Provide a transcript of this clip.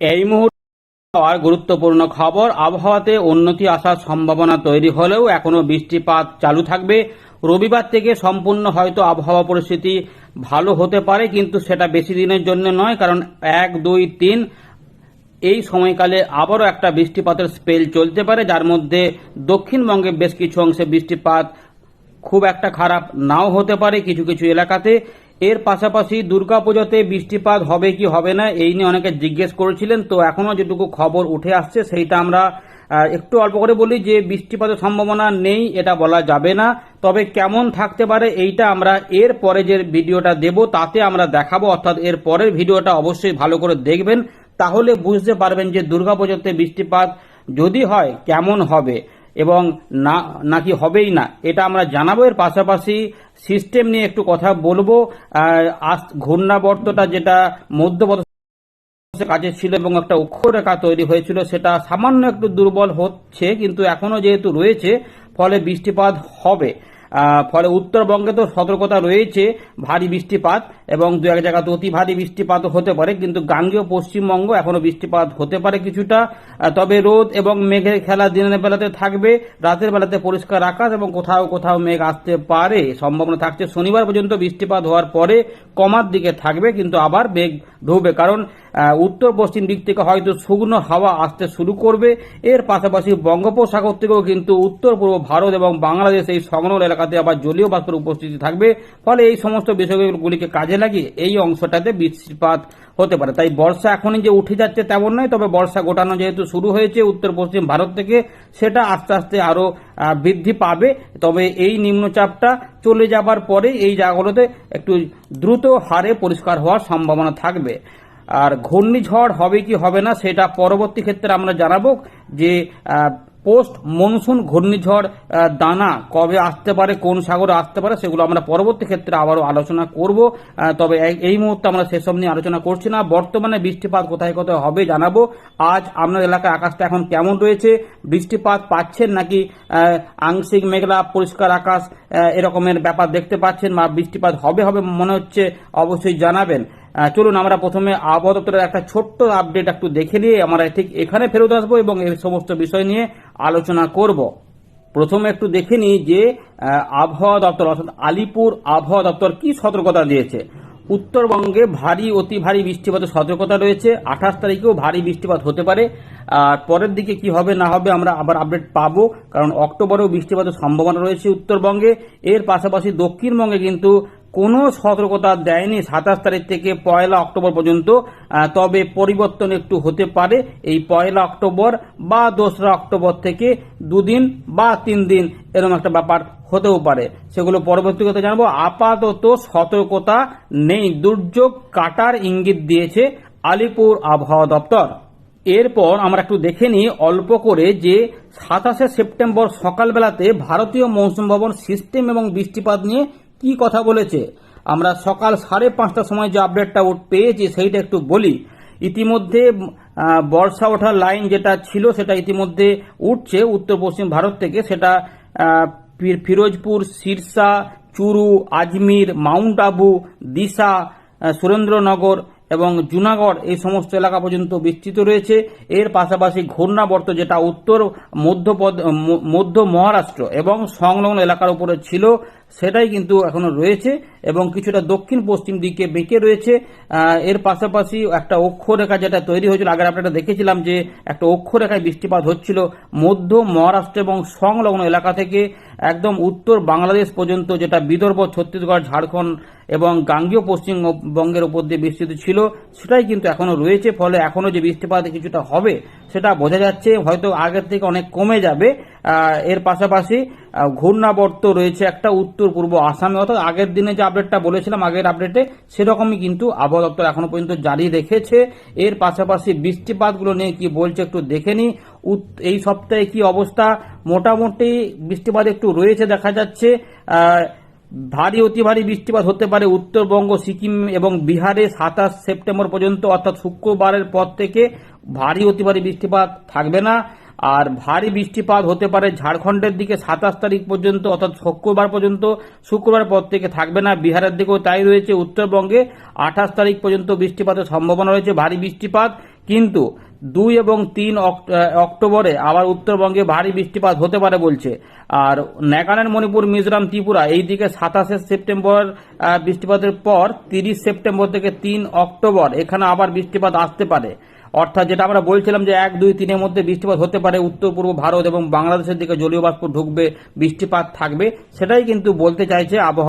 এই মুহূর্তে গুরুত্বপূর্ণ খবর, আবহাওয়াতে উন্নতি আসার সম্ভাবনা তৈরি হলেও এখনও বৃষ্টিপাত চালু থাকবে। রবিবার থেকে সম্পূর্ণ হয়তো আবহাওয়া পরিস্থিতি ভালো হতে পারে, কিন্তু সেটা বেশি দিনের জন্য নয়, কারণ এক, দুই, তিন এই সময়কালে আবারও একটা বৃষ্টিপাতের স্পেল চলতে পারে, যার মধ্যে দক্ষিণবঙ্গে বেশ কিছু অংশে বৃষ্টিপাত খুব একটা খারাপ নাও হতে পারে কিছু কিছু এলাকাতে। এর পাশাপাশি দুর্গাপুজোতে বৃষ্টিপাত হবে কি হবে না, এই নিয়ে অনেকে জিজ্ঞেস করেছিলেন। তো এখনও যেটুকু খবর উঠে আসছে, সেইটা আমরা একটু অল্প করে বলি যে বৃষ্টিপাতের সম্ভাবনা নেই, এটা বলা যাবে না। তবে কেমন থাকতে পারে এইটা আমরা এর পরে যে ভিডিওটা দেব, তাতে আমরা দেখাবো। অর্থাৎ এর পরের ভিডিওটা অবশ্যই ভালো করে দেখবেন, তাহলে বুঝতে পারবেন যে দুর্গাপুজোতে বৃষ্টিপাত যদি হয় কেমন হবে। এবং না, নাকি হবেই না, এটা আমরা জানাব। এর পাশাপাশি সিস্টেম নিয়ে একটু কথা বলব। ঘূর্ণাবর্তটা যেটা মধ্যপ্রদেশ কাজে ছিল এবং একটা অক্ষরেখা তৈরি হয়েছিল, সেটা সামান্য একটু দুর্বল হচ্ছে, কিন্তু এখনও যেহেতু রয়েছে, ফলে বৃষ্টিপাত হবে। ফলে উত্তরবঙ্গে তো সতর্কতা রয়েছে, ভারী বৃষ্টিপাত। এবং দু এক জায়গাতে অতি ভারী বৃষ্টিপাত হতে পারে, কিন্তু গাঙ্গেয় পশ্চিমবঙ্গ এখনও বৃষ্টিপাত হতে পারে কিছুটা। তবে রোদ এবং মেঘের খেলা দিনের বেলাতে থাকবে, রাতের বেলাতে পরিষ্কার আকাশ এবং কোথাও কোথাও মেঘ আসতে পারে। সম্ভাবনা থাকছে শনিবার পর্যন্ত বৃষ্টিপাত হওয়ার পরে কমার দিকে থাকবে, কিন্তু আবার মেঘ ঢুকবে। কারণ উত্তর পশ্চিম দিক থেকে হয়তো শুকনো হাওয়া আসতে শুরু করবে। এর পাশাপাশি বঙ্গোপসাগর থেকেও কিন্তু উত্তর পূর্ব ভারত এবং বাংলাদেশ এই সংলগ্ন এলাকাতে আবার জলীয় বাষ্পের উপস্থিতি থাকবে। ফলে এই সমস্ত বিষয়গুলিকে কাজে লাগিয়ে এই অংশটাতে বৃষ্টিপাত হতে পারে। তাই বর্ষা এখনই যে উঠে যাচ্ছে তেমন নয়, তবে বর্ষা গোটানো যেহেতু শুরু হয়েছে উত্তর পশ্চিম ভারত থেকে, সেটা আস্তে আস্তে আরও বৃদ্ধি পাবে। তবে এই নিম্নচাপটা চলে যাবার পরে এই জায়গাগুলোতে একটু দ্রুত হারে পরিষ্কার হওয়ার সম্ভাবনা থাকবে। আর ঘূর্ণিঝড় হবে কি হবে না, সেটা পরবর্তী ক্ষেত্রে আমরা জানাব যে পোস্ট মনসুন ঘূর্ণিঝড় দানা কবে আসতে পারে, কোন সাগরে আসতে পারে, সেগুলো আমরা পরবর্তী ক্ষেত্রে আবারও আলোচনা করব। তবে এই- মুহূর্তে আমরা সেসব নিয়ে আলোচনা করছি না। বর্তমানে বৃষ্টিপাত কোথায় কোথায় হবে জানাব। আজ আপনার এলাকায় আকাশটা এখন কেমন রয়েছে? বৃষ্টিপাত পাচ্ছেন নাকি আংশিক মেঘলা, পরিষ্কার আকাশ এরকমের ব্যাপার দেখতে পাচ্ছেন বা বৃষ্টিপাত হবে হবে মনে হচ্ছে অবশ্যই জানাবেন। চলুন আমরা প্রথমে আবহাওয়া দপ্তরের একটা ছোট্ট আপডেট একটু দেখে নিয়ে আমরা ঠিক এখানে ফেরত আসব এবং এই সমস্ত বিষয় নিয়ে আলোচনা করব। প্রথমে একটু দেখে নিই যে আবহাওয়া দপ্তর, অর্থাৎ আলিপুর আবহাওয়া দপ্তর কি সতর্কতা দিয়েছে। উত্তরবঙ্গে ভারী, অতি ভারী বৃষ্টিপাতের সতর্কতা রয়েছে। আঠাশ তারিখেও ভারী বৃষ্টিপাত হতে পারে। আর পরের দিকে কি হবে, না হবে, আমরা আবার আপডেট পাবো। কারণ অক্টোবরেও বৃষ্টিপাতের সম্ভাবনা রয়েছে উত্তরবঙ্গে। এর পাশাপাশি দক্ষিণবঙ্গে কিন্তু কোনো সতর্কতা দেয়নি সাতাশ তারিখ থেকে পয়লা অক্টোবর পর্যন্ত তবে পরিবর্তন একটু হতে পারে। এই পয়লা অক্টোবর বা দোসরা অক্টোবর থেকে দুদিন বা তিন দিন এরকম একটা ব্যাপার হতেও পারে। সেগুলো পরবর্তীতে জানাব। আপাতত সতর্কতা নেই। দুর্যোগ কাটার ইঙ্গিত দিয়েছে আলিপুর আবহাওয়া দপ্তর। এরপর আমরা একটু দেখে নিই অল্প করে যে সাতাশে সেপ্টেম্বর সকালবেলাতে ভারতীয় মৌসুম ভবন সিস্টেম এবং বৃষ্টিপাত নিয়ে কি কথা বলেছে? আমরা সকাল সাড়ে পাঁচটার সময় যে আপডেটটা পেয়েছি, সেইটা একটু বলি। ইতিমধ্যে বর্ষা ওঠার লাইন যেটা ছিল, সেটা ইতিমধ্যে উঠছে উত্তর পশ্চিম ভারত থেকে। সেটা ফিরোজপুর, সিরসা, চুরু, আজমির, মাউন্ট আবু, দিশা সুরেন্দ্রনগর এবং জুনাগড় এই সমস্ত এলাকা পর্যন্ত বিস্তৃত রয়েছে। এর পাশাপাশি ঘূর্ণাবর্ত যেটা উত্তর মধ্য মধ্য মহারাষ্ট্র এবং সংলগ্ন এলাকার উপরে ছিল সেটাই কিন্তু এখনও রয়েছে এবং কিছুটা দক্ষিণ পশ্চিম দিকে বেঁকে রয়েছে। এর পাশাপাশি একটা অক্ষরেখা যেটা তৈরি হয়েছিল, আগের আপনারা দেখেছিলাম যে একটা অক্ষরেখায় বৃষ্টিপাত হচ্ছিল মধ্য মহারাষ্ট্র এবং সংলগ্ন এলাকা থেকে। একদম উত্তর বাংলাদেশ পর্যন্ত যেটা বিদর্ভ, ছত্তিশগড়, ঝাড়খণ্ড এবং গাঙ্গীয় পশ্চিমবঙ্গের উপর দিয়ে বিস্তৃত ছিল, সেটাই কিন্তু এখনও রয়েছে। ফলে এখনও যে বৃষ্টিপাত কিছুটা হবে, সেটা বোঝা যাচ্ছে। হয়তো আগের থেকে অনেক কমে যাবে। এর পাশাপাশি ঘূর্ণাবর্ত রয়েছে একটা উত্তর পূর্ব আসামে। অর্থাৎ আগের দিনে যে আপডেটটা বলেছিলাম, আগের আপডেটে সেরকমই কিন্তু আবহাওয়া দপ্তর এখনও পর্যন্ত জারি রেখেছে। এর পাশাপাশি বৃষ্টিপাতগুলো নিয়ে কি বলছে একটু দেখে নি এই সপ্তাহে কি অবস্থা? মোটামুটি বৃষ্টিপাত একটু রয়েছে, দেখা যাচ্ছে। ভারী, অতি ভারী বৃষ্টিপাত হতে পারে উত্তরবঙ্গ, সিকিম এবং বিহারে সাতাশ সেপ্টেম্বর পর্যন্ত, অর্থাৎ শুক্রবারের পর থেকে ভারী, অতি ভারী বৃষ্টিপাত থাকবে না। আর ভারী বৃষ্টিপাত হতে পারে ঝাড়খণ্ডের দিকে সাতাশ তারিখ পর্যন্ত, অর্থাৎ শুক্রবার পর্যন্ত, শুক্রবার পর থেকে থাকবে না। বিহারের দিকেও তাই রয়েছে, উত্তরবঙ্গে আঠাশ তারিখ পর্যন্ত বৃষ্টিপাতের সম্ভাবনা রয়েছে, ভারী বৃষ্টিপাত। কিন্তু দুই এবং তিন অক্ট- অক্টোবরে আবার উত্তরবঙ্গে ভারী বৃষ্টিপাত হতে পারে বলছে। আর নাগাল্যান্ড, মণিপুর, মিজোরাম, ত্রিপুরা এই দিকে সাতাশে সেপ্টেম্বর বৃষ্টিপাতের পর তিরিশ সেপ্টেম্বর থেকে তিন অক্টোবর এখানে আবার বৃষ্টিপাত আসতে পারে। অর্থাৎ যেটা আমরা বলছিলাম যে এক, দুই, তিনের মধ্যে বৃষ্টিপাত হতে পারে, উত্তর, পূর্ব ভারত এবং বাংলাদেশের দিকে জলীয় বাষ্প ঢুকবে, বৃষ্টিপাত থাকবে, সেটাই কিন্তু বলতে চাইছে আবহাওয়া